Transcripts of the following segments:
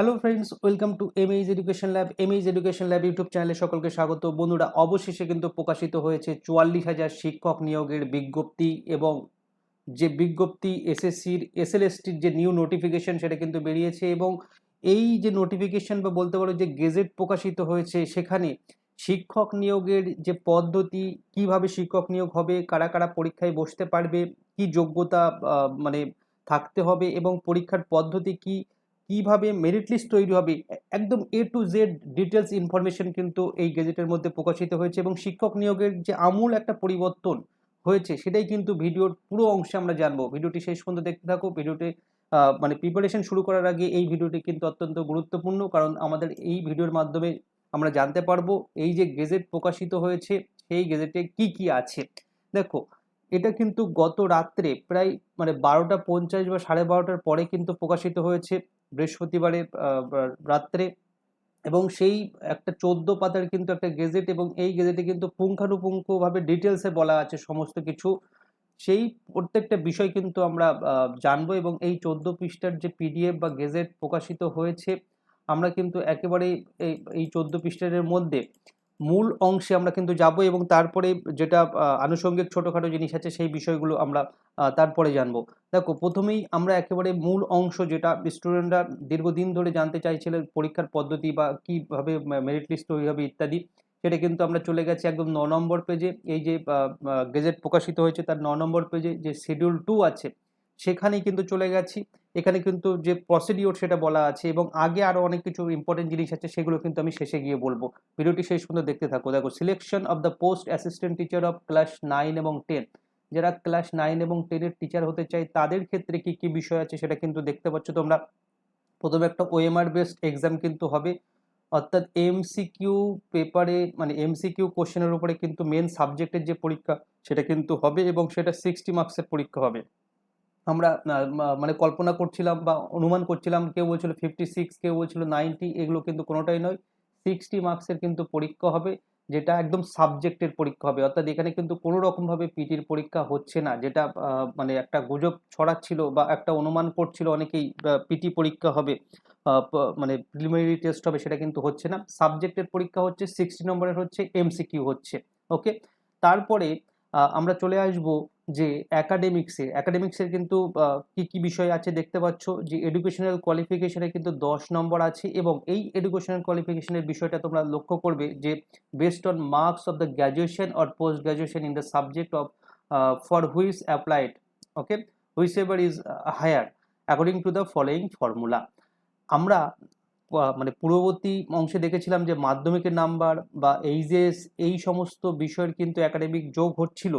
Hello friends welcome to M H education lab M H education lab YouTube চ্যানেলে সকলকে স্বাগত। বন্ধুরা, অবশেষে কিন্তু প্রকাশিত হয়েছে চুয়াল্লিশ হাজার শিক্ষক নিয়োগের বিজ্ঞপ্তি এবং যে বিজ্ঞপ্তি এসএসসির এসএলএসটির যে নিউ নোটিফিকেশন সেটা কিন্তু বেরিয়েছে এবং এই যে নোটিফিকেশন বা বলতে পারো যে গেজেট প্রকাশিত হয়েছে, সেখানে শিক্ষক নিয়োগের যে পদ্ধতি, কীভাবে শিক্ষক নিয়োগ হবে, কারা কারা পরীক্ষায় বসতে পারবে, কি যোগ্যতা মানে থাকতে হবে এবং পরীক্ষার পদ্ধতি কি কীভাবে মেরিট লিস্ট তৈরি হবে, একদম A to Z details information কিন্তু এই গেজেটের মধ্যে প্রকাশিত হয়েছে এবং শিক্ষক নিয়োগের যে আমূল একটা পরিবর্তন হয়েছে সেটাই কিন্তু ভিডিওর পুরো অংশে আমরা জানব। ভিডিওটি শেষ পর্যন্ত দেখতে থাকো। ভিডিওটি মানে প্রিপারেশন শুরু করার আগে এই ভিডিওটি কিন্তু অত্যন্ত গুরুত্বপূর্ণ কারণ আমাদের এই ভিডিওর মাধ্যমে আমরা জানতে পারব এই যে গেজেট প্রকাশিত হয়েছে, সেই গেজেটে কি কি আছে। দেখো, এটা কিন্তু গত রাত্রে প্রায় মানে বারোটা পঞ্চাশ বা সাড়ে বারোটার পরে কিন্তু প্রকাশিত হয়েছে। বৃহস্পতিবারের আহ, রাত্রে এবং সেই একটা চোদ্দ পাতার কিন্তু একটা গেজেট এবং এই গেজেটে কিন্তু পুঙ্খানুপুঙ্খভাবে ডিটেলসে বলা আছে সমস্ত কিছু। সেই প্রত্যেকটা বিষয় কিন্তু আমরা জানব এবং এই চোদ্দ পৃষ্ঠার যে পিডিএফ বা গেজেট প্রকাশিত হয়েছে আমরা কিন্তু একেবারেই এই এই চোদ্দ পৃষ্ঠারের মধ্যে মূল অংশে আমরা কিন্তু যাব এবং তারপরে যেটা আনুষঙ্গিক ছোটোখাটো জিনিস আছে সেই বিষয়গুলো আমরা তারপরে জানব। দেখো, প্রথমেই আমরা একেবারে মূল অংশ যেটা স্টুডেন্টরা দীর্ঘদিন ধরে জানতে চাইছিলেন পরীক্ষার পদ্ধতি বা কীভাবে মেরিট লিস্ট তৈরি হবে ইত্যাদি, সেটা কিন্তু আমরা চলে গেছি একদম ন নম্বর পেজে এই যে গেজেট প্রকাশিত হয়েছে, তার ন নম্বর পেজে যে শিডিউল টু আছে সেখানেই কিন্তু চলে গেছি। এখানে কিন্তু যে প্রসিডিওর সেটা বলা আছে এবং আগে আরও অনেক কিছু ইম্পর্টেন্ট জিনিস আছে, সেগুলো কিন্তু আমি শেষে গিয়ে বলব। ভিডিওটি শেষ পর্যন্ত দেখতে থাকো। দেখো selection of the post assistant teacher of class nine এবং টেন যারা ক্লাস নাইন এবং টেনের টিচার হতে চায়, তাদের ক্ষেত্রে কি কি বিষয় আছে সেটা কিন্তু দেখতে পাচ্ছ তোমরা। প্রথমে একটা ওএমআর বেসড এক্সাম কিন্তু হবে। অর্থাৎ এমসিকিউ পেপারে মানে এমসিকিউ কোশ্চেনের উপরে কিন্তু মেন সাবজেক্টের যে পরীক্ষা, সেটা কিন্তু হবে এবং সেটা সিক্সটি মার্কসের পরীক্ষা হবে। আমরা মানে কল্পনা করছিলাম বা অনুমান করছিলাম, কেউ বলছিল ফিফটি সিক্স কেউ বলছিল নাইনটি এগুলো কিন্তু কোনোটাই নয়। সিক্সটি মার্কসের কিন্তু পরীক্ষা হবে, যেটা একদম সাবজেক্টের পরীক্ষা হবে। অর্থাৎ এখানে কিন্তু কোনো রকমভাবে পিটির পরীক্ষা হচ্ছে না, যেটা মানে একটা গুজব ছড়াচ্ছিল বা একটা অনুমান করছিল অনেকেই পিটি পরীক্ষা হবে মানে প্রিলিমিনারি টেস্ট হবে, সেটা কিন্তু হচ্ছে না। সাবজেক্টের পরীক্ষা হচ্ছে সিক্সটি নম্বরের হচ্ছে এমসিকিউ হচ্ছে ওকে তারপরে আমরা চলে আসব যে অ্যাকাডেমিক্সে অ্যাকাডেমিক্সের কিন্তু কি কি বিষয় আছে দেখতে পাচ্ছ? যে এডুকেশনাল কোয়ালিফিকেশনে কিন্তু দশ নম্বর আছে এবং এই এডুকেশনাল কোয়ালিফিকেশনের বিষয়টা তোমরা লক্ষ্য করবে যে based on marks of the graduation or post graduation in the subject of for which applied okay whichever is higher according to the following formula আমরা মানে পূর্ববর্তী অংশে দেখেছিলাম যে মাধ্যমিকের নাম্বার বা এইচএস এই সমস্ত বিষয়ের কিন্তু একাডেমিক যোগ হচ্ছিল।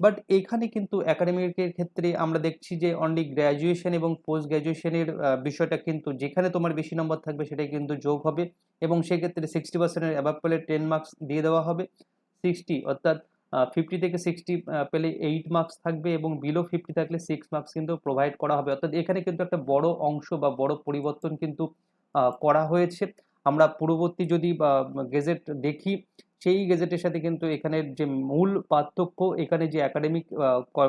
বাট এখানে কিন্তু একাডেমিকের ক্ষেত্রে আমরা দেখছি যে অনলি গ্র্যাজুয়েশন এবং পোস্ট গ্র্যাজুয়েশনের বিষয়টা কিন্তু যেখানে তোমার বেশি নম্বর থাকবে সেটাই কিন্তু যোগ হবে এবং সেক্ষেত্রে সিক্সটি পার্সেন্টের অ্যাভাব পেলে টেন মার্কস দিয়ে দেওয়া হবে। সিক্সটি অর্থাৎ ফিফটি থেকে সিক্সটি পেলে এইট মার্কস থাকবে এবং বিলো ফিফটি থাকলে সিক্স মার্কস কিন্তু প্রোভাইড করা হবে। অর্থাৎ এখানে কিন্তু একটা বড় অংশ বা বড় পরিবর্তন কিন্তু করা হয়েছে। আমরা পূর্ববর্তী যদি গেজেট দেখি সেই গেজেটের সাথে কিন্তু এখানের যে মূল পার্থক্য, এখানে যে একাডেমিক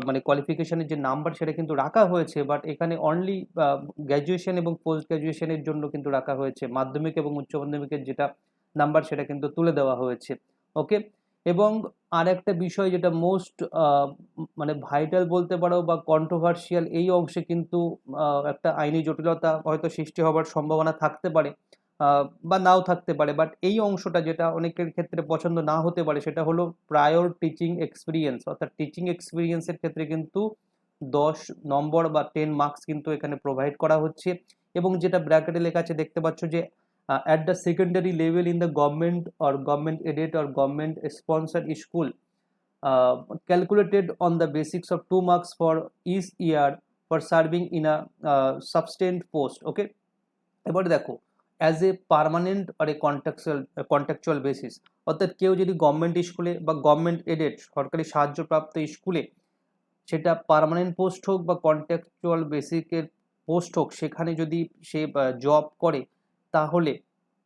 মানে কোয়ালিফিকেশনের যে নাম্বার সেটা কিন্তু রাখা হয়েছে বাট এখানে অনলি গ্র্যাজুয়েশন এবং পোস্ট গ্র্যাজুয়েশনের জন্য কিন্তু রাখা হয়েছে। মাধ্যমিক এবং উচ্চ মাধ্যমিকের যেটা নাম্বার সেটা কিন্তু তুলে দেওয়া হয়েছে। ওকে এবং আর একটা বিষয় যেটা মোস্ট মানে ভাইটাল বলতে পারো বা কন্ট্রোভার্সিয়াল এই অংশে কিন্তু একটা আইনি জটিলতা হয়তো সৃষ্টি হবার সম্ভাবনা থাকতে পারে। বা নাও থাকতে পারে। বাট এই অংশটা যেটা অনেকের ক্ষেত্রে পছন্দ না হতে পারে, সেটা হলো প্রায়র টিচিং এক্সপিরিয়েন্স অর্থাৎ টিচিং এক্সপিরিয়েন্সের ক্ষেত্রে কিন্তু দশ নম্বর বা টেন মার্কস কিন্তু এখানে প্রোভাইড করা হচ্ছে। এবং যেটা ব্র্যাকেটে লেখা আছে, দেখতে পাচ্ছ যে at the secondary level in the government or government aided or government sponsor school calculated on the basics of two marks for each year for serving in a substantive post okay এবারে দেখো as a permanent or a contractual contractual basis অর্থাৎ কেউ যদি government স্কুলে বা government aided সরকারি সাহায্যপ্রাপ্ত স্কুলে সেটা পার্মানেন্ট পোস্ট হোক বা কন্ট্যাকচুয়াল বেসিকের পোস্ট হোক, সেখানে যদি সে জব করে, তাহলে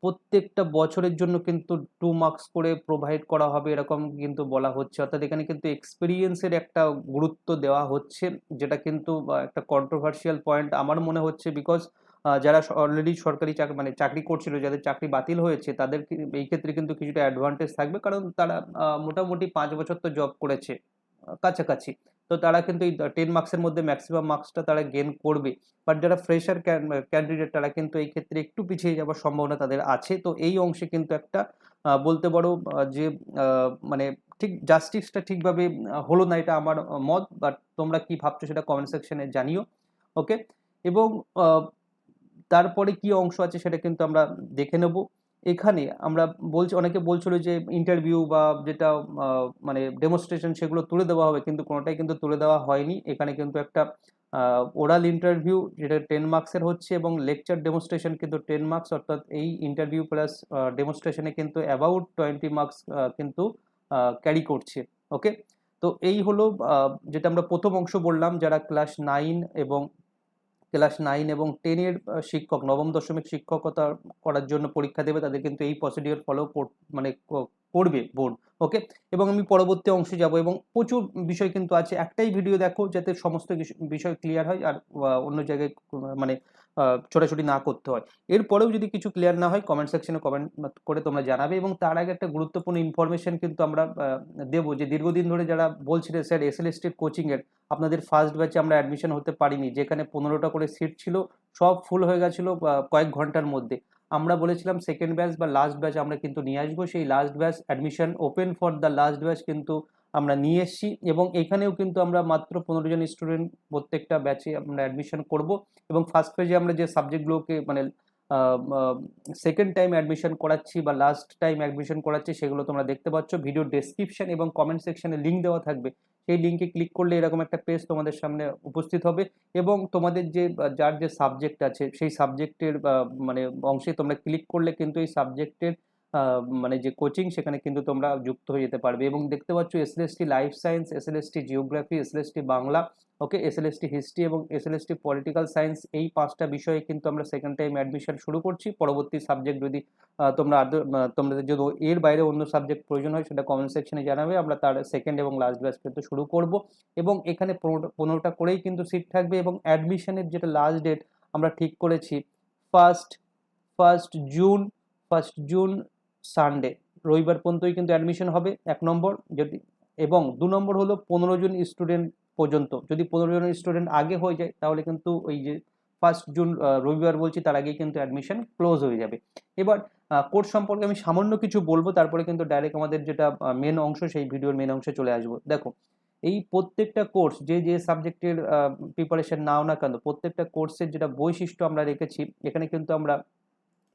প্রত্যেকটা বছরের জন্য কিন্তু টু মার্কস করে প্রোভাইড করা হবে, এরকম কিন্তু বলা হচ্ছে। অর্থাৎ এখানে কিন্তু এক্সপিরিয়েন্সের একটা গুরুত্ব দেওয়া হচ্ছে, যেটা কিন্তু একটা কন্ট্রোভার্সিয়াল পয়েন্ট আমার মনে হচ্ছে বিকজ যারা অলরেডি সরকারি চাকরি মানে চাকরি করছিল, যাদের চাকরি বাতিল হয়েছে, তাদের এই ক্ষেত্রে কিন্তু কিছুটা অ্যাডভান্টেজ থাকবে। কারণ তারা মোটামুটি পাঁচ বছর তো জব করেছে কাছাকাছি। তো তারা কিন্তু এই টেন মার্কসের মধ্যে ম্যাক্সিমাম মার্কসটা তারা গেন করবে। বাট যারা ফ্রেশার ক্যান্ডিডেট তারা কিন্তু এই ক্ষেত্রে একটু পিছিয়ে যাওয়ার সম্ভাবনা তাদের আছে। তো এই অংশে কিন্তু একটা বলতে পারো যে মানে ঠিক জাস্টিসটা ঠিকভাবে হলো না এটা আমার মত। বাট তোমরা কি ভাবছ সেটা কমেন্ট সেকশনে জানিও। ওকে এবং তারপরে কি অংশ আছে সেটা কিন্তু আমরা দেখে নেব। এখানে আমরা বলছি, অনেকে বলছিল যে ইন্টারভিউ বা যেটা মানে ডেমনস্ট্রেশন সেগুলো তুলে দেওয়া হবে, কিন্তু কোনোটাই কিন্তু তুলে দেওয়া হয়নি। এখানে কিন্তু একটা ওরাল ইন্টারভিউ যেটা টেন মার্কসের হচ্ছে এবং লেকচার ডেমনস্ট্রেশন কিন্তু টেন মার্কস অর্থাৎ এই ইন্টারভিউ প্লাস ডেমনস্ট্রেশনে কিন্তু অ্যাবাউট টোয়েন্টি মার্কস কিন্তু ক্যারি করছে ওকে তো এই হলো যেটা আমরা প্রথম অংশ বললাম, যারা ক্লাস নাইন এবং ক্লাস নাইন এবং টেনের শিক্ষক, নবম দশমিক শিক্ষকতা করার জন্য পরীক্ষা দেবে, তাদের কিন্তু এই প্রসিডিওর ফলো মানে করবে বোর্ড ওকে এবং আমি পরবর্তী অংশে যাব এবং প্রচুর বিষয় কিন্তু আছে। একটাই ভিডিও দেখো যাতে সমস্ত বিষয় ক্লিয়ার হয় আর অন্য জায়গায় মানে ছোটাছুটি না করতে হয়। এরপরেও যদি কিছু ক্লিয়ার না হয় কমেন্ট সেকশনে কমেন্ট করে তোমরা জানাবে এবং তার আগে একটা গুরুত্বপূর্ণ ইনফরমেশন কিন্তু আমরা দেবো যে দীর্ঘদিন ধরে যারা বলছিলেন স্যার এস এল এস টির কোচিংয়ের আপনাদের ফার্স্ট ব্যাচে আমরা অ্যাডমিশন হতে পারিনি। যেখানে পনেরোটা করে সিট ছিল, সব ফুল হয়ে গেছিল কয়েক ঘণ্টার মধ্যে। আমরা বলেছিলাম সেকেন্ড ব্যাচ বা লাস্ট ব্যাচ আমরা কিন্তু নিয়ে আসব। সেই last batch admission open for the last batch কিন্তু আমরা নিয়ে এসেছি এবং এখানেও কিন্তু আমরা মাত্র পনেরো জন স্টুডেন্ট প্রত্যেকটা ব্যাচে আমরা অ্যাডমিশন করব এবং ফার্স্ট পেজে আমরা যে সাবজেক্টগুলোকে মানে সেকেন্ড টাইম অ্যাডমিশন করাচ্ছি বা লাস্ট টাইম অ্যাডমিশন করাচ্ছি সেগুলো তোমরা দেখতে পাচ্ছ। ভিডিও ডেসক্রিপশন এবং কমেন্ট সেকশনে লিঙ্ক দেওয়া থাকবে। সেই লিঙ্কে ক্লিক করলে এরকম একটা পেজ তোমাদের সামনে উপস্থিত হবে এবং তোমাদের যে, যার যে সাবজেক্ট আছে সেই সাবজেক্টের মানে অংশে তোমরা ক্লিক করলে কিন্তু এই সাবজেক্টের মানে যে কোচিং সেখানে কিন্তু তোমরা যুক্ত হয়ে যেতে পারবে এবং দেখতে পাচ্ছ S L S T life science S L S T geography S L S T Bangla okay S L S T history এবং S L S T political science এই পাঁচটা বিষয়ে কিন্তু আমরা সেকেন্ড টাইম অ্যাডমিশন শুরু করছি। পরবর্তী subject যদি তোমরা তোমাদের যদি এর বাইরে অন্য সাবজেক্ট প্রয়োজন হয় সেটা কমেন্ট সেকশনে জানাবে। আমরা তার সেকেন্ড এবং লাস্ট ব্যাচ কিন্তু শুরু করব এবং এখানে পনেরোটা করেই কিন্তু সিট থাকবে এবং অ্যাডমিশনের যেটা লাস্ট ডেট আমরা ঠিক করেছি first first June first June Sunday রবিবার পর্যন্তই কিন্তু অ্যাডমিশন হবে, এক নম্বর। যদি, এবং দু নম্বর হলো পনেরো জন স্টুডেন্ট পর্যন্ত। যদি পনেরো জন স্টুডেন্ট আগে হয়ে যায়, তাহলে কিন্তু ওই যে ফার্স্ট জুন রবিবার বলছি, তার আগেই কিন্তু অ্যাডমিশন ক্লোজ হয়ে যাবে। এবার কোর্স সম্পর্কে আমি সামান্য কিছু বলব, তারপরে কিন্তু ডাইরেক্ট আমাদের যেটা মেন অংশ, সেই ভিডিওর মেন অংশে চলে আসব। দেখো, এই প্রত্যেকটা কোর্স যে যে সাবজেক্টের প্রিপারেশন নাও না কেন, প্রত্যেকটা কোর্সের যেটা বৈশিষ্ট্য আমরা রেখেছি, এখানে কিন্তু আমরা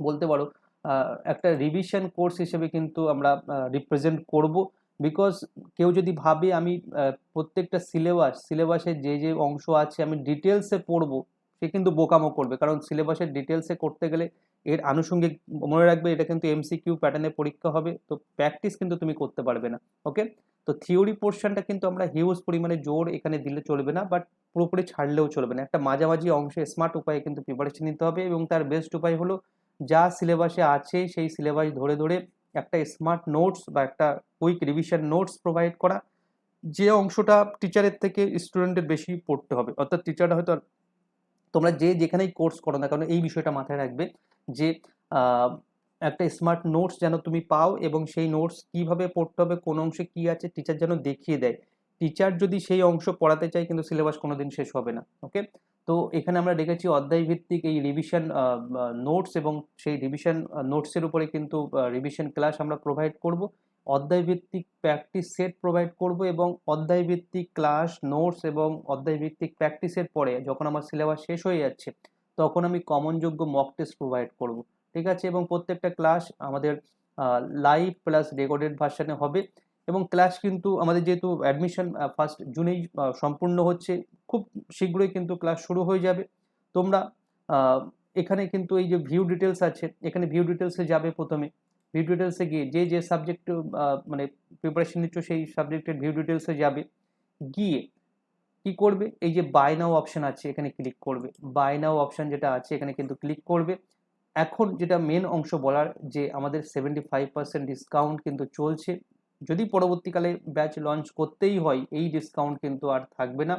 বলতে পারো একটা রিভিশন কোর্স হিসেবে কিন্তু আমরা রিপ্রেজেন্ট করব। বিকজ কেউ যদি ভাবে আমি প্রত্যেকটা সিলেবাস সিলেবাসের যে যে অংশ আছে আমি ডিটেলসে পড়ব, সে কিন্তু বোকামো করবে। কারণ সিলেবাসের ডিটেলসে করতে গেলে এর আনুষঙ্গিক মনে রাখবে এটা কিন্তু এমসিকিউ প্যাটার্নে পরীক্ষা হবে, তো প্র্যাকটিস কিন্তু তুমি করতে পারবে না ওকে তো থিওরি পোর্শনটা কিন্তু আমরা হিউজ পরিমাণে জোর এখানে দিলে চলবে না বাট পুরোপুরি ছাড়লেও চলবে না। একটা মাঝামাঝি অংশে স্মার্ট উপায়ে কিন্তু প্রিপারেশন নিতে হবে এবং তার বেস্ট উপায় হলো যা সিলেবাসে আছে, সেই সিলেবাস ধরে ধরে একটা স্মার্ট নোটস বা একটা কুইক রিভিশন নোটস প্রোভাইড করা। যে অংশটা টিচারের থেকে স্টুডেন্টের বেশি পড়তে হবে। অর্থাৎ টিচাররা হয়তো তোমরা যে যেখানেই কোর্স করো না কারণ এই বিষয়টা মাথায় রাখবে যে একটা স্মার্ট নোটস যেন তুমি পাও এবং সেই নোটস কীভাবে পড়তে হবে, কোন অংশে কি আছে টিচার যেন দেখিয়ে দেয়। টিচার যদি সেই অংশ পড়াতে চায় কিন্তু সিলেবাস কোনো দিন শেষ হবে না ওকে তো এখানে আমরা দেখেছি অধ্যায় ভিত্তিক এই রিভিশন নোটস এবং সেই রিভিশন নোটসের উপরে কিন্তু রিভিশন ক্লাস আমরা প্রোভাইড করব। অধ্যায় ভিত্তিক প্র্যাকটিস সেট প্রোভাইড করব এবং অধ্যায় ভিত্তিক ক্লাস নোটস এবং অধ্যায় ভিত্তিক প্র্যাকটিসের পরে যখন আমার সিলেবাস শেষ হয়ে যাচ্ছে, তখন আমি কমনযোগ্য মক টেস্ট প্রোভাইড করব, ঠিক আছে? এবং প্রত্যেকটা ক্লাস আমাদের লাইভ প্লাস রেকর্ডেড ভার্সানে হবে। এবং ক্লাস কিন্তু আমাদের যেহেতু অ্যাডমিশন ফার্স্ট জুনেই সম্পূর্ণ হচ্ছে, খুব শীঘ্রই কিন্তু ক্লাস শুরু হয়ে যাবে। তোমরা এখানে কিন্তু এই যে ভিউ ডিটেলস আছে, এখানে ভিউ ডিটেলসে যাবে প্রথমে। ভিউ ডিটেলসে গিয়ে যে যে সাবজেক্ট মানে প্রিপারেশন নিচ্ছ সেই সাবজেক্টের ভিউ ডিটেলসে যাবে। গিয়ে কি করবে? এই যে বাই নাও অপশন আছে, এখানে ক্লিক করবে। বাই নাও অপশন যেটা আছে, এখানে কিন্তু ক্লিক করবে। এখন যেটা মেন অংশ বলার যে আমাদের সেভেন্টি ফাইভ পার্সেন্ট ডিসকাউন্ট কিন্তু চলছে। যদি পরবর্তীকালে ব্যাচ লঞ্চ করতেই হয়, এই ডিসকাউন্ট কিন্তু আর থাকবে না।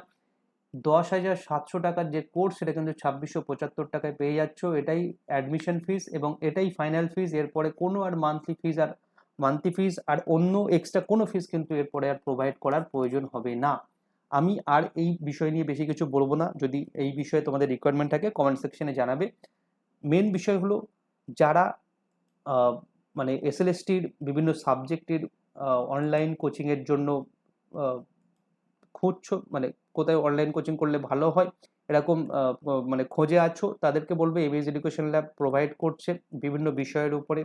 দশ হাজার সাতশো টাকার যে কোর্স সেটা কিন্তু ছাব্বিশশো পঁচাত্তর টাকায় পেয়ে যাচ্ছ। এটাই অ্যাডমিশন ফিস এবং এটাই ফাইনাল ফিস এরপরে কোনো আর মান্থলি ফিস আর মান্থলি ফিস আর অন্য এক্সট্রা কোনো ফিস কিন্তু এরপরে আর প্রোভাইড করার প্রয়োজন হবে না। আমি আর এই বিষয় নিয়ে বেশি কিছু বলব না। যদি এই বিষয়ে তোমাদের রিকোয়ারমেন্ট থাকে কমেন্ট সেকশনে জানাবে। মেন বিষয় হলো যারা মানে এসএলএসটির বিভিন্ন সাবজেক্টের অনলাইন কোচিংয়ের জন্য খুঁজছো? মানে কোথায় অনলাইন কোচিং করলে ভালো হয়? এরকম মানে খোঁজে আছো? তাদেরকে বলবে এমএস এডুকেশন ল্যাব প্রোভাইড করছে বিভিন্ন বিষয়ের উপরে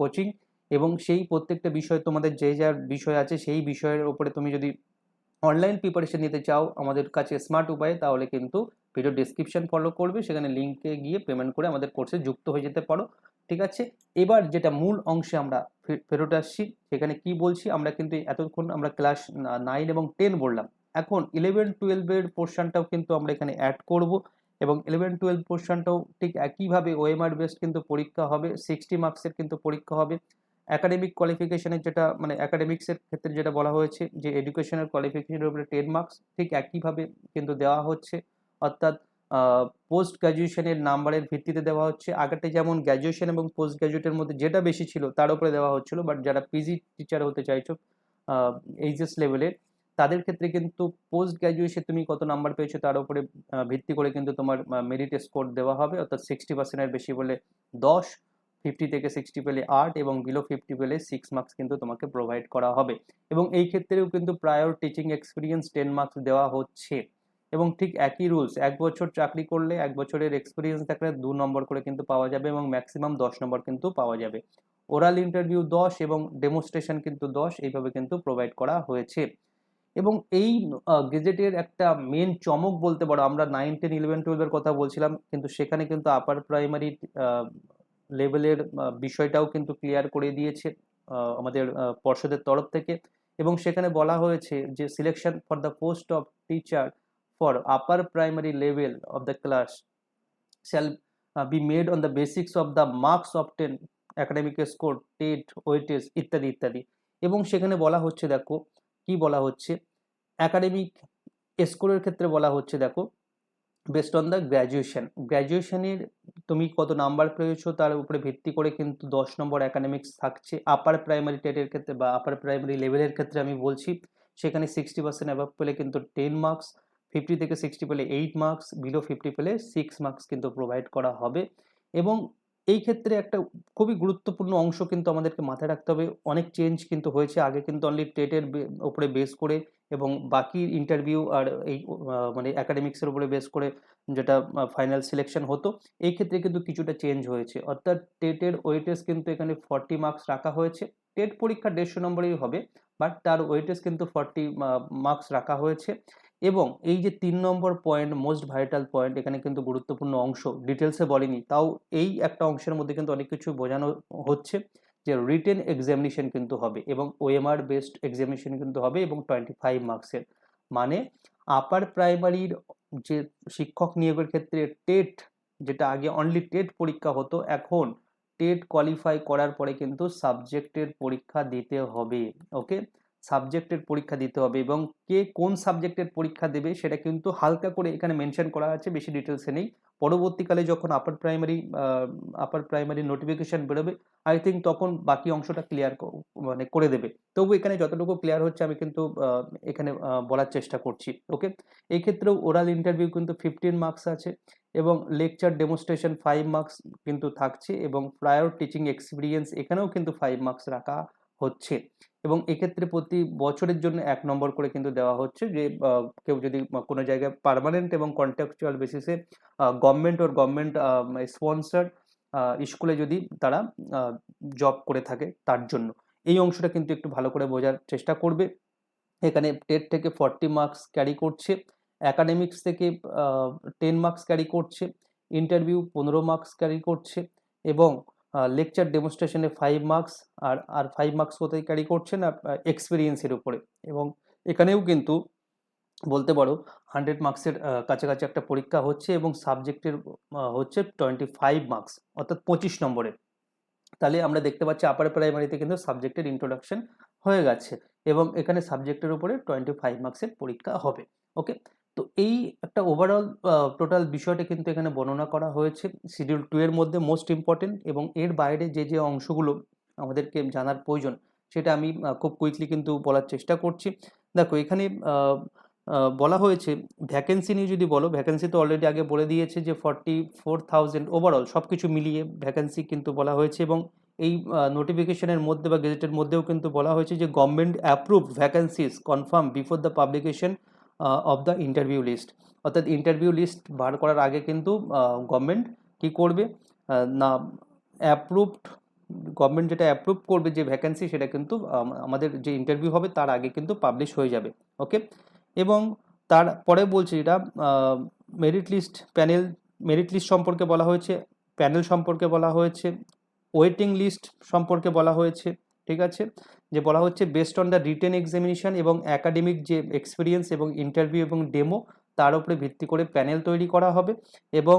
কোচিং এবং সেই প্রত্যেকটা বিষয় তোমাদের যে যার বিষয় আছে, সেই বিষয়ের উপরে তুমি যদি অনলাইন প্রিপারেশন নিতে চাও আমাদের কাছে স্মার্ট উপায়ে, তাহলে কিন্তু ভিডিও ডিসক্রিপশন ফলো করবে। সেখানে লিঙ্কে গিয়ে পেমেন্ট করে আমাদের কোর্সে যুক্ত হয়ে যেতে পারো। ঠিক আছে? এবার যেটা মূল অংশে আমরা ফেরত আসছি, সেখানে কি বলছি? আমরা কিন্তু এতক্ষণ আমরা ক্লাস নাইন এবং টেন বললাম। এখন ইলেভেন টুয়েলভের পোর্শনটাও কিন্তু আমরা এখানে অ্যাড করব এবং ইলেভেন টুয়েলভ পোর্শনটাও ঠিক একইভাবে ওএমআর বেসড কিন্তু পরীক্ষা হবে সিক্সটি মার্কসের কিন্তু পরীক্ষা হবে। অ্যাকাডেমিক কোয়ালিফিকেশনের যেটা মানে অ্যাকাডেমিক্সের ক্ষেত্রে যেটা বলা হয়েছে যে এডুকেশনাল কোয়ালিফিকেশনের উপরে টেন মার্কস ঠিক একইভাবে কিন্তু দেওয়া হচ্ছে। অর্থাৎ পোস্ট গ্র্যাজুয়েশনের নাম্বারের ভিত্তিতে দেওয়া হচ্ছে। আগেরটা যেমন গ্র্যাজুয়েশন এবং পোস্ট গ্র্যাজুয়েটের মধ্যে যেটা বেশি ছিল তার উপরে দেওয়া হচ্ছিল বাট যারা পিজি টিচার হতে চাইছো এইচএস লেভেলের তাদের ক্ষেত্রে কিন্তু পোস্ট গ্র্যাজুয়েশন তুমি কত নাম্বার পেয়েছ তার উপরে ভিত্তি করে কিন্তু তোমার মেরিট স্কোর দেওয়া হবে। অর্থাৎ সিক্সটি পার্সেন্টের বেশি বলে দশ ফিফটি থেকে সিক্সটি পেলে আট এবং বিলো ফিফটি পেলে সিক্স মার্কস কিন্তু তোমাকে প্রোভাইড করা হবে। এবং এই ক্ষেত্রেও কিন্তু prior teaching experience ten marks দেওয়া হচ্ছে। এবং ঠিক একই রুলস এক বছর চাকরি করলে এক বছরের এক্সপিরিয়েন্স থাকলে দু নম্বর করে কিন্তু পাওয়া যাবে এবং ম্যাক্সিমাম দশ নম্বর কিন্তু পাওয়া যাবে। ওরাল ইন্টারভিউ দশ এবং ডেমোস্ট্রেশন কিন্তু দশ, এইভাবে কিন্তু প্রোভাইড করা হয়েছে। এবং এই গেজেটের একটা মেন চমক বলতে পারো, আমরা নাইন টেন ইলেভেন টুয়েলভের কথা বলছিলাম, কিন্তু সেখানে কিন্তু আপার প্রাইমারি লেভেলের বিষয়টাও কিন্তু ক্লিয়ার করে দিয়েছে আমাদের পর্ষদের তরফ থেকে। এবং সেখানে বলা হয়েছে যে selection for the post of teacher for upper primary level of the class shall uh, be made on the basics of the marks obtained academic score TET weightage ইত্যাদি ইত্যাদি। এবং সেখানে বলা হচ্ছে দেখো কি বলা হচ্ছে? একাডেমিক স্কোরের ক্ষেত্রে বলা হচ্ছে দেখো বেস্ট অন দ্য গ্র্যাজুয়েশন গ্র্যাজুয়েশনের তুমি কত নাম্বার পেয়েছ তার উপরে ভিত্তি করে কিন্তু দশ নম্বর একাডেমিক্স থাকছে। আপার প্রাইমারি টেটের ক্ষেত্রে বা আপার প্রাইমারি লেভেলের ক্ষেত্রে আমি বলছি সেখানে সিক্সটি পার্সেন্ট অ্যাভাব পেলে কিন্তু টেন মার্কস ফিফটি থেকে সিক্সটি পেলে এইট মার্কস বিলো ফিফটি পেলে সিক্স মার্কস কিন্তু প্রোভাইড করা হবে। এবং এই ক্ষেত্রে একটা খুবই গুরুত্বপূর্ণ অংশ কিন্তু আমাদেরকে মাথায় রাখতে হবে। অনেক চেঞ্জ কিন্তু হয়েছে, আগে কিন্তু অনলি টেটের ওপরে বেস করে এবং বাকি ইন্টারভিউ আর এই মানে অ্যাকাডেমিক্সের উপরে বেস করে যেটা ফাইনাল সিলেকশন হতো, এই ক্ষেত্রে কিন্তু কিছুটা চেঞ্জ হয়েছে। অর্থাৎ টেটের ওয়েটেজ কিন্তু এখানে ফর্টি মার্কস রাখা হয়েছে। টেট পরীক্ষা দেড়শো নম্বরেই হবে বাট তার ওয়েটেজ কিন্তু ফর্টি মার্কস রাখা হয়েছে। এবং এই যে তিন নম্বর পয়েন্ট মোস্ট ভাইটাল পয়েন্ট এখানে কিন্তু গুরুত্বপূর্ণ অংশ ডিটেলসে বলিনি। তাও এই একটা অংশের মধ্যে কিন্তু অনেক কিছু বোঝানো হচ্ছে যে রিটেন এক্সামিনেশন কিন্তু হবে এবং ওএমআর বেসড এক্সামিনেশন কিন্তু হবে এবং টোয়েন্টি ফাইভ মার্কসের মানে আপার প্রাইমারির যে শিক্ষক নিয়োগের ক্ষেত্রে টেট, যেটা আগে অনলি টেট পরীক্ষা হতো, এখন টেট কোয়ালিফাই করার পরে কিন্তু সাবজেক্টের পরীক্ষা দিতে হবে ওকে সাবজেক্টের পরীক্ষা দিতে হবে এবং কে কোন সাবজেক্টের পরীক্ষা দেবে সেটা কিন্তু হালকা করে এখানে মেনশন করা আছে, বেশি ডিটেলসে নেই। পরবর্তীকালে যখন upper primary upper primary notification বেরোবে আই থিঙ্ক তখন বাকি অংশটা ক্লিয়ার মানে করে দেবে। তবু এখানে যতটুকু ক্লিয়ার হচ্ছে আমি কিন্তু এখানে বলার চেষ্টা করছি ওকে এই ক্ষেত্রেও ওরাল ইন্টারভিউ কিন্তু ফিফটিন মার্কস আছে এবং লেকচার ডেমনস্ট্রেশন ফাইভ মার্কস কিন্তু থাকছে এবং প্রায়র টিচিং এক্সপিরিয়েন্স এখানেও কিন্তু ফাইভ মার্কস রাখা হচ্ছে। এবং এক্ষেত্রে প্রতি বছরের জন্য এক নম্বর করে কিন্তু দেওয়া হচ্ছে যে কেউ যদি কোনো জায়গায় পার্মানেন্ট এবং কন্ট্রাকচুয়াল বেসিসে গভর্নমেন্ট ওর গভর্নমেন্ট স্পন্সার স্কুলে যদি তারা জব করে থাকে তার জন্য। এই অংশটা কিন্তু একটু ভালো করে বোঝার চেষ্টা করবে। এখানে টেট থেকে ফর্টি মার্কস ক্যারি করছে অ্যাকাডেমিক্স থেকে টেন মার্কস ক্যারি করছে ইন্টারভিউ পনেরো মার্কস ক্যারি করছে এবং লেকচার ডেমনস্ট্রেশনে ফাইভ মার্কস আর আর ফাইভ মার্কস কোথায় ক্যারি করছে না এক্সপিরিয়েন্সের উপরে। এবং এখানেও কিন্তু বলতে পারো হান্ড্রেড মার্কসের কাছাকাছি একটা পরীক্ষা হচ্ছে এবং সাবজেক্টের হচ্ছে টোয়েন্টি ফাইভ মার্কস অর্থাৎ পঁচিশ নম্বরের তাহলে আমরা দেখতে পাচ্ছি আপার প্রাইমারিতে কিন্তু সাবজেক্টের ইন্ট্রোডাকশন হয়ে গেছে এবং এখানে সাবজেক্টের উপরে টোয়েন্টি ফাইভ মার্কসের পরীক্ষা হবে। ওকে তো এই একটা ওভারঅল টোটাল বিষয়টা কিন্তু এখানে বর্ণনা করা হয়েছে। শিডিউল টু এর মধ্যে মোস্ট ইম্পর্টেন্ট এবং এর বাইরে যে যে অংশগুলো আমাদেরকে জানার প্রয়োজন, সেটা আমি খুব কুইকলি কিন্তু বলার চেষ্টা করছি। দেখো, এখানে বলা হয়েছে ভ্যাকেন্সি নিয়ে যদি বলো ভ্যাকেন্সি তো অলরেডি আগে বলে দিয়েছে যে ফর্টি ফোর থাউজেন্ড ওভারঅল সব কিছু মিলিয়ে ভ্যাকেন্সি কিন্তু বলা হয়েছে এবং এই নোটিফিকেশনের মধ্যে বা গেজেটের মধ্যেও কিন্তু বলা হয়েছে যে government approve vacancies confirm before the publication of the interview list অর্থাৎ ইন্টারভিউ লিস্ট বার করার আগে কিন্তু গভর্নমেন্ট কি করবে? না অ্যাপ্রুভড গভর্নমেন্ট যেটা অ্যাপ্রুভ করবে যে ভ্যাকেন্সি সেটা কিন্তু আমাদের যে ইন্টারভিউ হবে তার আগে কিন্তু পাবলিশ হয়ে যাবে ওকে এবং তারপরে বলছে যেটা merit list panel merit list সম্পর্কে বলা হয়েছে প্যানেল সম্পর্কে বলা হয়েছে ওয়েটিং লিস্ট সম্পর্কে বলা হয়েছে ঠিক আছে? যে বলা হচ্ছে based on the written examination এবং একাডেমিক যে এক্সপিরিয়েন্স এবং ইন্টারভিউ এবং ডেমো তার উপরে ভিত্তি করে প্যানেল তৈরি করা হবে এবং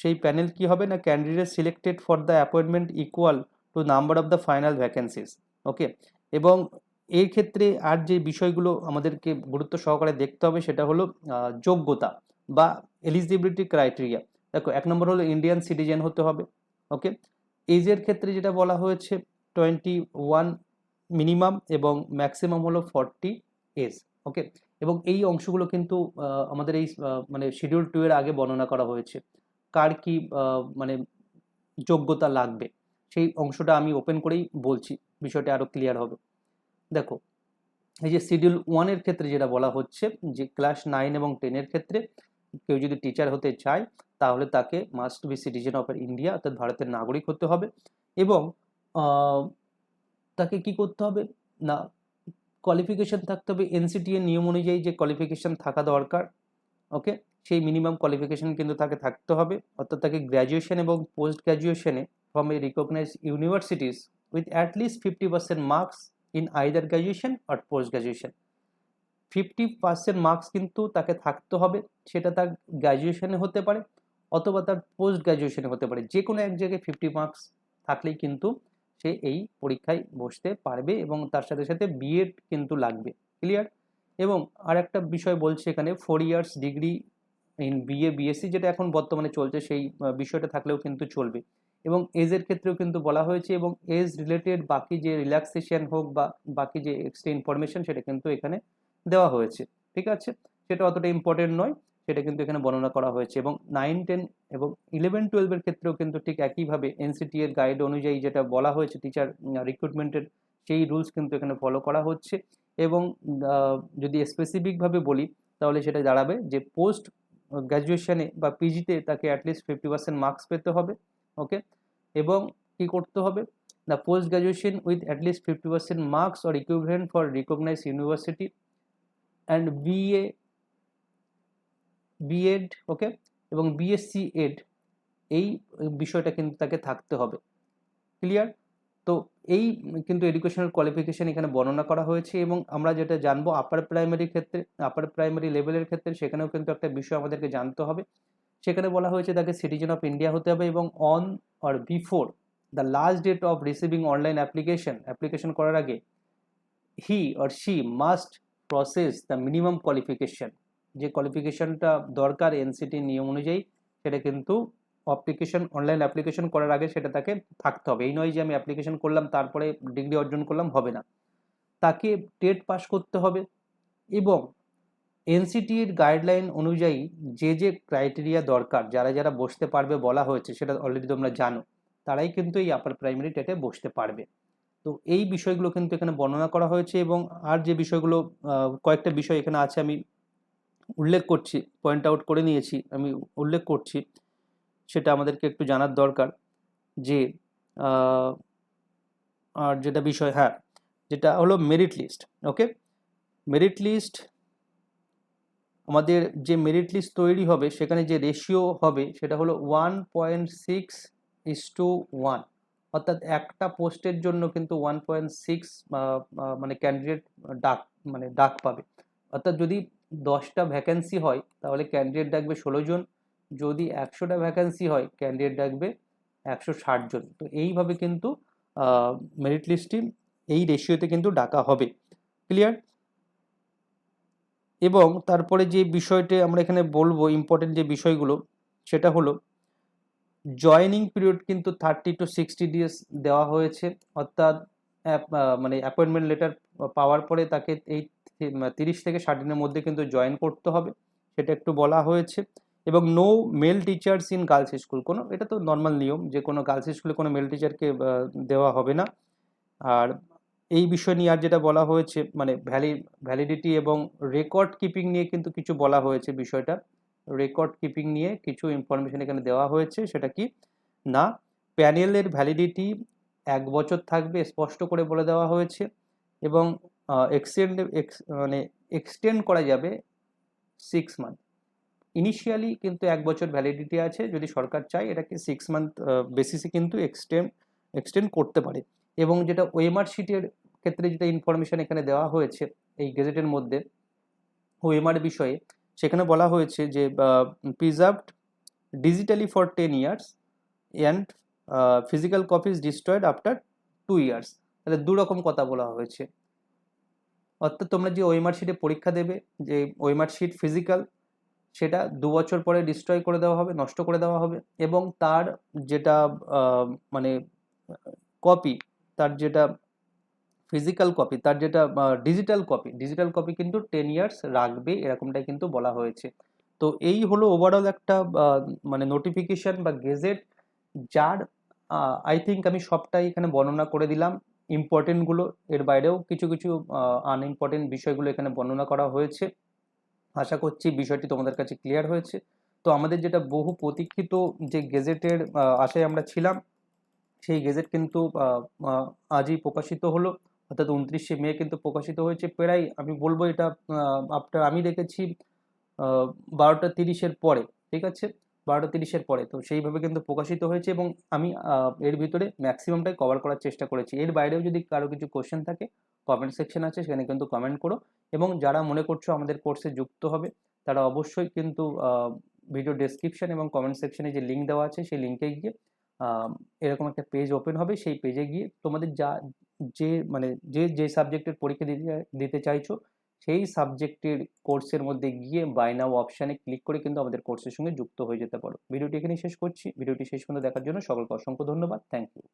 সেই প্যানেল কি হবে না candidate selected for the appointment equal to number of the final vacancies okay এবং এই ক্ষেত্রে আর যে বিষয়গুলো আমাদেরকে গুরুত্ব সহকারে দেখতে হবে সেটা হলো যোগ্যতা বা এলিজিবিলিটি ক্রাইটেরিয়া দেখো, এক নম্বর হলো ইন্ডিয়ান সিটিজেন হতে হবে ওকে এজের ক্ষেত্রে যেটা বলা হয়েছে টোয়েন্টি ওয়ান মিনিমাম এবং ম্যাক্সিমাম হলো ফর্টি এজ ওকে? এবং এই অংশগুলো কিন্তু আমাদের এই মানে শিডিউল টু এর আগে বর্ণনা করা হয়েছে। কার কি মানে যোগ্যতা লাগবে? সেই অংশটা আমি ওপেন করেই বলছি, বিষয়টা আরও ক্লিয়ার হবে। দেখো, এই যে শিডিউল ওয়ানের ক্ষেত্রে যেটা বলা হচ্ছে, যে ক্লাস নাইন এবং টেনের ক্ষেত্রে কেউ যদি টিচার হতে চায়, তাহলে তাকে must be citizen of India অর্থাৎ ভারতের নাগরিক হতে হবে। এবং তাকে কি করতে হবে? না কোয়ালিফিকেশন থাকতে হবে এনসিটি এর নিয়ম অনুযায়ী যে কোয়ালিফিকেশন থাকা দরকার ওকে সেই মিনিমাম কোয়ালিফিকেশন কিন্তু তাকে থাকতে হবে। অর্থাৎ তাকে গ্র্যাজুয়েশন এবং post গ্র্যাজুয়েশনে from a recognize universities with at least fifty percent marks in either graduation or post graduation fifty percent marks কিন্তু তাকে থাকতে হবে, সেটা তার গ্র্যাজুয়েশনে হতে পারে অথবা তার পোস্ট গ্র্যাজুয়েশনে হতে পারে। যে কোনো এক জায়গায় ফিফটি মার্কস থাকলেই কিন্তু সে এই পরীক্ষায় বসতে পারবে এবং তার সাথে সাথে বিএড কিন্তু লাগবে ক্লিয়ার এবং আর একটা বিষয় বলছে এখানে four years degree in BA BSc যেটা এখন বর্তমানে চলছে, সেই বিষয়টা থাকলেও কিন্তু চলবে। এবং এজের ক্ষেত্রেও কিন্তু বলা হয়েছে এবং এজ রিলেটেড বাকি যে রিল্যাক্সেশন হোক বা বাকি যে এক্সট্রা ইনফরমেশন সেটা কিন্তু এখানে দেওয়া হয়েছে, ঠিক আছে? সেটা অতটা ইম্পর্টেন্ট নয়। সেটা কিন্তু এখানে বর্ণনা করা হয়েছে এবং নাইন টেন এবং ইলেভেন টুয়েলভের ক্ষেত্রেও কিন্তু ঠিক একইভাবে এনসিটি এর গাইড অনুযায়ী যেটা বলা হয়েছে টিচার রিক্রুটমেন্টের সেই রুলস কিন্তু এখানে ফলো করা হচ্ছে এবং যদি স্পেসিফিকভাবে বলি তাহলে সেটা দাঁড়াবে যে পোস্ট গ্র্যাজুয়েশনে বা পিজিতে তাকে অ্যাটলিস্ট ফিফটি পার্সেন্ট মার্কস পেতে হবে ওকে এবং কি করতে হবে? The post graduation with at least fifty percent marks or equivalent for recognize university and BA BEd okay এবং বিএসসি এড এই বিষয়টা কিন্তু তাকে থাকতে হবে। ক্লিয়ার তো এই কিন্তু এডুকেশনাল কোয়ালিফিকেশন এখানে বর্ণনা করা হয়েছে এবং আমরা যেটা জানব আপার প্রাইমারি ক্ষেত্রে আপার প্রাইমারি লেভেলের ক্ষেত্রে সেখানেও কিন্তু একটা বিষয় আমাদেরকে জানতে হবে। সেখানে বলা হয়েছে তাকে সিটিজেন অফ ইন্ডিয়া হতে হবে এবং on or before the last date of receiving online application application করার আগে he or she must process the minimum qualification যে কোয়ালিফিকেশনটা দরকার এনসিটি নিয়ম অনুযায়ী, সেটা কিন্তু অ্যাপ্লিকেশন অনলাইন অ্যাপ্লিকেশন করার আগে সেটা তাকে থাকতে হবে। এই নয় যে আমি অ্যাপ্লিকেশন করলাম, তারপরে ডিগ্রি অর্জন করলাম, হবে না। তাকে টেট পাস করতে হবে এবং এনসিটির গাইডলাইন অনুযায়ী যে যে ক্রাইটেরিয়া দরকার, যারা যারা বসতে পারবে বলা হয়েছে, সেটা অলরেডি তোমরা জানো, তারাই কিন্তু এই আপার প্রাইমারি টেটে বসতে পারবে। তো এই বিষয়গুলো কিন্তু এখানে বর্ণনা করা হয়েছে এবং আর যে বিষয়গুলো কয়েকটা বিষয় এখানে আছে আমি উল্লেখ করছি পয়েন্ট আউট করে নিয়েছি, আমি উল্লেখ করছি, সেটা আমাদেরকে একটু জানার দরকার যে আর যেটা বিষয় হ্যাঁ যেটা হলো merit list okay merit list আমাদের যে মেরিট লিস্ট তৈরি হবে, সেখানে যে রেশিও হবে, সেটা হলো one point six is to one অর্থাৎ একটা পোস্টের জন্য কিন্তু ওয়ান পয়েন্ট সিক্স মানে ক্যান্ডিডেট ডাক মানে ডাক পাবে। অর্থাৎ যদি দশটা ভ্যাকেন্সি হয়, তাহলে ক্যান্ডিডেট ডাকবে ষোলো জন। যদি একশোটা ভ্যাকেন্সি হয় ক্যান্ডিডেট ডাকবে একশো ষাট জন। তো এইভাবে কিন্তু মেরিট লিস্টটি এই রেশিওতে কিন্তু ডাকা হবে। ক্লিয়ার এবং তারপরে যে বিষয়টি আমরা এখানে বলব ইম্পর্টেন্ট যে বিষয়গুলো, সেটা হলো জয়েনিং পিরিয়ড কিন্তু থার্টি টু সিক্সটি ডেজ দেওয়া হয়েছে। অর্থাৎ মানে অ্যাপয়েন্টমেন্ট লেটার পাওয়ার পরে তাকে এই তিরিশ থেকে ষাট দিনের মধ্যে কিন্তু জয়েন করতে হবে, সেটা একটু বলা হয়েছে। এবং no male teachers in girls school কোনো, এটা তো নর্মাল নিয়ম, যে কোনো গার্লস স্কুলে কোনো মেল টিচারকে দেওয়া হবে না। আর এই বিষয় নিয়ে আর যেটা বলা হয়েছে মানে ভ্যালি ভ্যালিডিটি এবং রেকর্ড কিপিং নিয়ে কিন্তু কিছু বলা হয়েছে বিষয়টা। রেকর্ড কিপিং নিয়ে কিছু ইনফরমেশন এখানে দেওয়া হয়েছে, সেটা কি? না প্যানেলের ভ্যালিডিটি এক বছর থাকবে, স্পষ্ট করে বলে দেওয়া হয়েছে। এবং এক্সটেন্ড মানে এক্সটেন্ড করা যাবে সিক্স মান্থ ইনিশিয়ালি কিন্তু এক বছর ভ্যালিডিটি আছে, যদি সরকার চায় এটাকে সিক্স মান্থ বেসিসে কিন্তু এক্সটেন্ড এক্সটেন্ড করতে পারে। এবং যেটা ওয়েমার শিটের ক্ষেত্রে যেটা ইনফরমেশন এখানে দেওয়া হয়েছে, এই গেজেটের মধ্যে ওয়েমার বিষয়ে, সেখানে বলা হয়েছে যে preserved digitally for ten years and physical copies destroyed after two years তাহলে দু রকম কথা বলা হয়েছে। অর্থাৎ তোমরা যে ওয়েমার শিটে পরীক্ষা দেবে, যে ওয়েমার শিট ফিজিক্যাল সেটা দু বছর পরে ডিস্ট্রয় করে দেওয়া হবে, নষ্ট করে দেওয়া হবে এবং তার যেটা মানে কপি তার যেটা ফিজিক্যাল কপি তার যেটা ডিজিটাল কপি ডিজিটাল কপি কিন্তু টেন ইয়ার্স রাখবে, এরকমটাই কিন্তু বলা হয়েছে। তো এই হলো ওভারঅল একটা মানে নোটিফিকেশন বা গেজেট যার আই থিঙ্ক আমি সবটাই এখানে বর্ণনা করে দিলাম। ইম্পর্টেন্টগুলো এর বাইরেও কিছু কিছু আনইম্পর্টেন্ট বিষয়গুলো এখানে বর্ণনা করা হয়েছে। আশা করছি বিষয়টি তোমাদের কাছে ক্লিয়ার হয়েছে। তো আমাদের যেটা বহু প্রতীক্ষিত যে গেজেটের আশায় আমরা ছিলাম, সেই গেজেট কিন্তু আজই প্রকাশিত হলো। অর্থাৎ উনত্রিশে মে কিন্তু প্রকাশিত হয়েছে। প্রায় আমি বলব এটা আফটার আমি দেখেছি বারোটা তিরিশের পরে, ঠিক আছে? বারোটা তিরিশের পরে। তো সেইভাবে কিন্তু প্রকাশিত হয়েছে এবং আমি এর ভিতরে ম্যাক্সিমামটাই কভার করার চেষ্টা করেছি। এর বাইরেও যদি কারও কিছু কোশ্চেন থাকে কমেন্ট সেকশন আছে, সেখানে কিন্তু কমেন্ট করো। এবং যারা মনে করছ আমাদের কোর্সে যুক্ত হবে, তারা অবশ্যই কিন্তু ভিডিও ডেসক্রিপশন এবং কমেন্ট সেকশনে যে লিঙ্ক দেওয়া আছে, সেই লিঙ্কে গিয়ে এরকম একটা পেজ ওপেন হবে। সেই পেজে গিয়ে তোমাদের যা, যে মানে যে যে সাবজেক্টের পরীক্ষা দিতে দিতে চাইছো সেই সাবজেক্টের কোর্সের মধ্যে গিয়ে বাই নাও অপশানে ক্লিক করে কিন্তু আমাদের কোর্সের সঙ্গে যুক্ত হয়ে যেতে পারো। ভিডিওটি এখানে শেষ করছি। ভিডিওটি শেষ পর্যন্ত দেখার জন্য সকলকে অসংখ্য ধন্যবাদ। Thank you